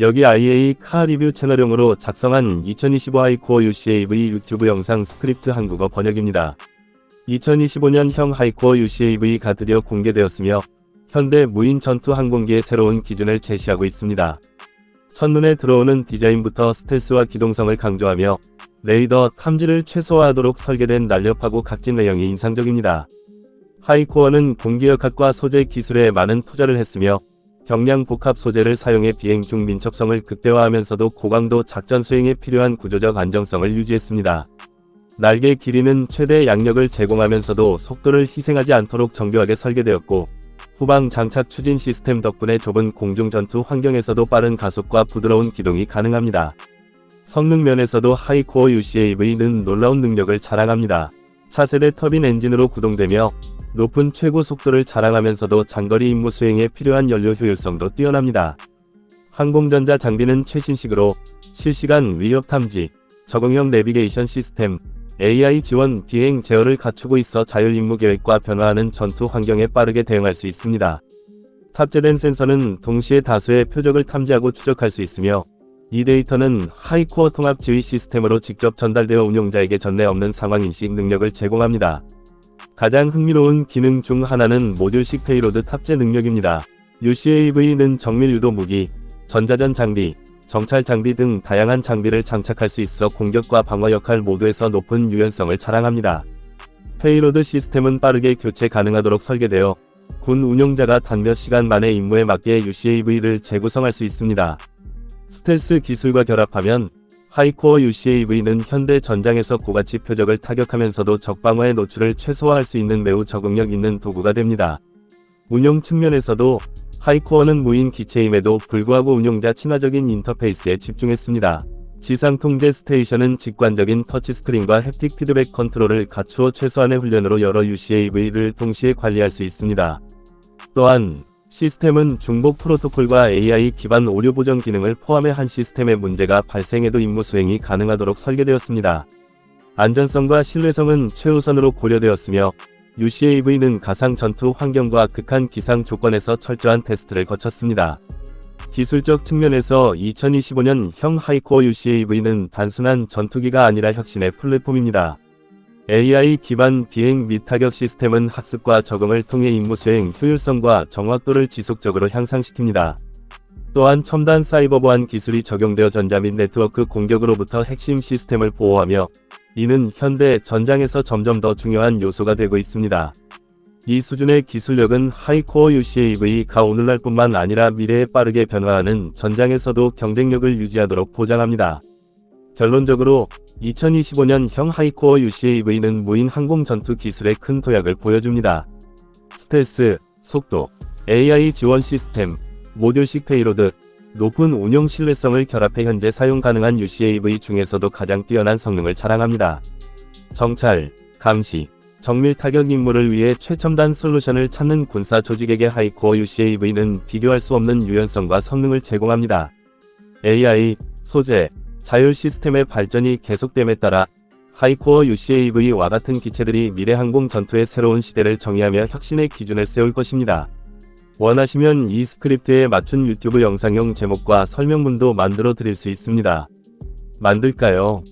여기 IA 카 리뷰 채널용으로 작성한 2025 하이코어 UCAV 유튜브 영상 스크립트 한국어 번역입니다. 2025년 형 하이코어 UCAV가 드디어 공개되었으며 현대 무인 전투 항공기의 새로운 기준을 제시하고 있습니다. 첫눈에 들어오는 디자인부터 스텔스와 기동성을 강조하며 레이더 탐지를 최소화하도록 설계된 날렵하고 각진 내용이 인상적입니다. 하이코어는 공기역학과 소재 기술에 많은 투자를 했으며 경량 복합 소재를 사용해 비행 중 민첩성을 극대화하면서도 고강도 작전 수행에 필요한 구조적 안정성을 유지했습니다. 날개 길이는 최대 양력을 제공하면서도 속도를 희생하지 않도록 정교하게 설계되었고 후방 장착 추진 시스템 덕분에 좁은 공중 전투 환경에서도 빠른 가속과 부드러운 기동이 가능합니다. 성능 면에서도 하이코어 UCAV는 놀라운 능력을 자랑합니다. 차세대 터빈 엔진으로 구동되며 높은 최고 속도를 자랑하면서도 장거리 임무 수행에 필요한 연료 효율성도 뛰어납니다. 항공전자 장비는 최신식으로 실시간 위협 탐지, 적응형 내비게이션 시스템, AI 지원 비행 제어를 갖추고 있어 자율 임무 계획과 변화하는 전투 환경에 빠르게 대응할 수 있습니다. 탑재된 센서는 동시에 다수의 표적을 탐지하고 추적할 수 있으며 이 데이터는 하이코어 통합 지휘 시스템으로 직접 전달되어 운용자에게 전례 없는 상황 인식 능력을 제공합니다. 가장 흥미로운 기능 중 하나는 모듈식 페이로드 탑재 능력입니다. UCAV는 정밀 유도 무기, 전자전 장비, 정찰 장비 등 다양한 장비를 장착할 수 있어 공격과 방어 역할 모두에서 높은 유연성을 자랑합니다. 페이로드 시스템은 빠르게 교체 가능하도록 설계되어 군 운용자가 단 몇 시간 만에 임무에 맞게 UCAV를 재구성할 수 있습니다. 스텔스 기술과 결합하면 하이코어 UCAV는 현대 전장에서 고가치 표적을 타격하면서도 적방어의 노출을 최소화할 수 있는 매우 적응력 있는 도구가 됩니다. 운용 측면에서도 하이코어는 무인 기체임에도 불구하고 운용자 친화적인 인터페이스에 집중했습니다. 지상 통제 스테이션은 직관적인 터치스크린과 햅틱 피드백 컨트롤을 갖추어 최소한의 훈련으로 여러 UCAV를 동시에 관리할 수 있습니다. 또한 시스템은 중복 프로토콜과 AI 기반 오류 보정 기능을 포함해 한 시스템의 문제가 발생해도 임무 수행이 가능하도록 설계되었습니다. 안전성과 신뢰성은 최우선으로 고려되었으며 UCAV는 가상 전투 환경과 극한 기상 조건에서 철저한 테스트를 거쳤습니다. 기술적 측면에서 2025년형 하이코어 UCAV는 단순한 전투기가 아니라 혁신의 플랫폼입니다. AI 기반 비행 및 타격 시스템은 학습과 적응을 통해 임무 수행 효율성과 정확도를 지속적으로 향상시킵니다. 또한 첨단 사이버 보안 기술이 적용되어 전자 및 네트워크 공격으로부터 핵심 시스템을 보호하며 이는 현대 전장에서 점점 더 중요한 요소가 되고 있습니다. 이 수준의 기술력은 하이코어 UCAV가 오늘날뿐만 아니라 미래에 빠르게 변화하는 전장에서도 경쟁력을 유지하도록 보장합니다. 결론적으로 2025년형 하이코어 UCAV는 무인 항공 전투 기술의 큰 도약을 보여줍니다. 스텔스, 속도, AI 지원 시스템, 모듈식 페이로드, 높은 운용 신뢰성을 결합해 현재 사용 가능한 UCAV 중에서도 가장 뛰어난 성능을 자랑합니다. 정찰, 감시, 정밀 타격 임무를 위해 최첨단 솔루션을 찾는 군사 조직에게 하이코어 UCAV는 비교할 수 없는 유연성과 성능을 제공합니다. AI, 소재, 자율 시스템의 발전이 계속됨에 따라 하이코어 UCAV와 같은 기체들이 미래 항공 전투의 새로운 시대를 정의하며 혁신의 기준을 세울 것입니다. 원하시면 이 스크립트에 맞춘 유튜브 영상용 제목과 설명문도 만들어 드릴 수 있습니다. 만들까요?